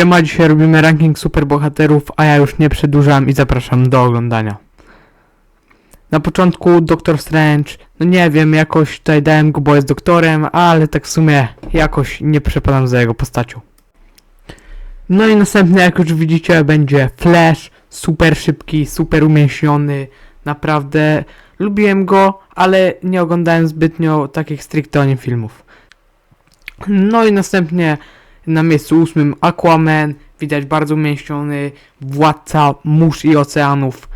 Siema, dzisiaj robimy ranking superbohaterów, a ja już nie przedłużam i zapraszam do oglądania. Na początku Doctor Strange, no nie wiem, jakoś tutaj dałem go, bo jest doktorem, ale tak w sumie jakoś nie przepadam za jego postacią. No i następny, jak już widzicie, będzie Flash, super szybki, super umięśniony, naprawdę lubiłem go, ale nie oglądałem zbytnio takich stricte o nim filmów. No i następnie na miejscu ósmym Aquaman, widać bardzo umięśniony, władca mórz i oceanów.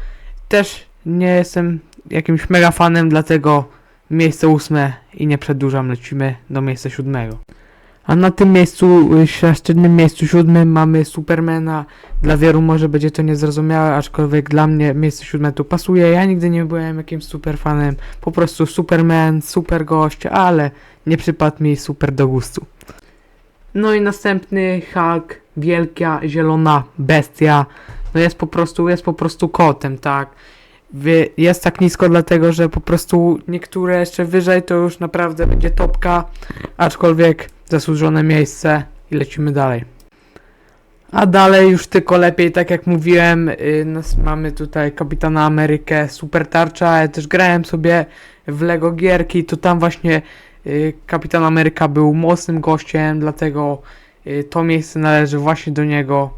Też nie jestem jakimś mega fanem, dlatego miejsce ósme i nie przedłużam, lecimy do miejsca siódmego. A na tym miejscu, y, szczytnym miejscu siódmym mamy Supermana. Dla wielu może będzie to niezrozumiałe, aczkolwiek dla mnie miejsce siódme tu pasuje. Ja nigdy nie byłem jakimś super fanem, po prostu Superman, super gość, ale nie przypadł mi super do gustu. No i następny Hulk, wielka zielona bestia. No jest po prostu, jest po prostu kotem, tak. Jest tak nisko dlatego, że po prostu niektóre jeszcze wyżej to już naprawdę będzie topka, aczkolwiek zasłużone miejsce i lecimy dalej. A dalej już tylko lepiej, tak jak mówiłem, y, nas, mamy tutaj Kapitana Amerykę, super tarcza, ja też grałem sobie w Lego gierki, to tam właśnie Kapitan Ameryka był mocnym gościem, dlatego y, to miejsce należy właśnie do niego.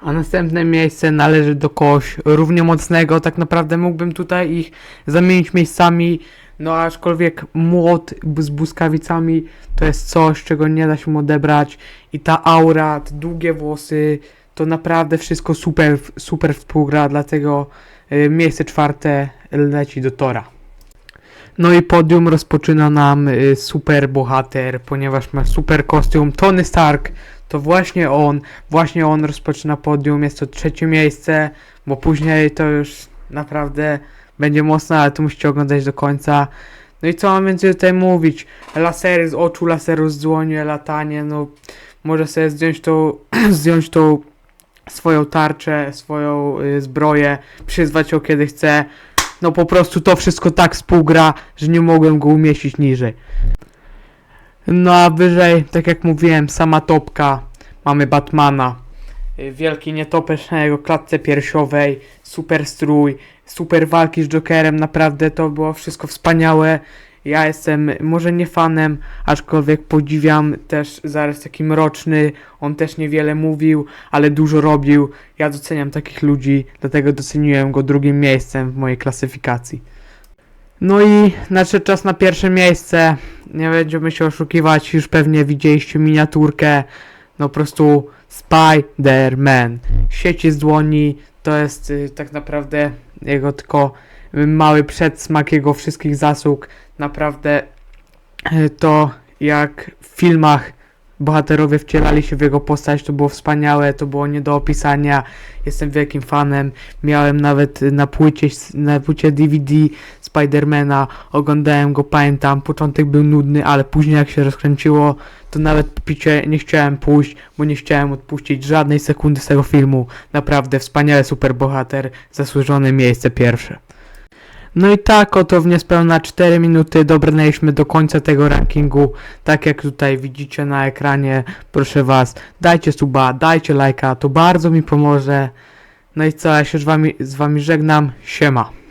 A następne miejsce należy do kogoś równie mocnego. Tak naprawdę mógłbym tutaj ich zamienić miejscami. No aczkolwiek młot z błyskawicami to jest coś, czego nie da się odebrać. I ta aura, te długie włosy, to naprawdę wszystko super, super współgra, dlatego y, miejsce czwarte leci do Tora. No i podium rozpoczyna nam y, super bohater, ponieważ ma super kostium Tony Stark. To właśnie on, właśnie on rozpoczyna podium. Jest to trzecie miejsce, bo później to już naprawdę będzie mocno, ale to musicie oglądać do końca. No i co mam więcej tutaj mówić? Lasery z oczu, laseru z dłoni, latanie, no może sobie zdjąć tą, zdjąć tą swoją tarczę, swoją y, zbroję, przyzwać ją kiedy chce. No po prostu to wszystko tak współgra, że nie mogłem go umieścić niżej. No a wyżej, tak jak mówiłem, sama topka. Mamy Batmana. Y, Wielki nietoperz na jego klatce piersiowej, super strój, super walki z Jokerem, naprawdę to było wszystko wspaniałe. Ja jestem może nie fanem, aczkolwiek podziwiam też zarys taki mroczny. On też niewiele mówił, ale dużo robił. Ja doceniam takich ludzi, dlatego doceniłem go drugim miejscem w mojej klasyfikacji. No i nadszedł czas na pierwsze miejsce. Nie będziemy się oszukiwać, już pewnie widzieliście miniaturkę. No po prostu Spider-Man. Sieci z dłoni to jest y, tak naprawdę jego tylko mały przedsmak jego wszystkich zasług. Naprawdę y, to jak w filmach bohaterowie wcielali się w jego postać, to było wspaniałe, to było nie do opisania. Jestem wielkim fanem. Miałem nawet na płycie, na płycie DVD Spidermana, oglądałem go, pamiętam, początek był nudny, ale później jak się rozkręciło, to nawet po picie nie chciałem pójść, bo nie chciałem odpuścić żadnej sekundy z tego filmu. Naprawdę wspaniały superbohater, zasłużone miejsce pierwsze. No i tak oto w niespełna 4 minuty dobrnęliśmy do końca tego rankingu. Tak jak tutaj widzicie na ekranie, proszę was, dajcie suba, dajcie lajka, to bardzo mi pomoże. No i co, ja się z wami, z wami żegnam, siema.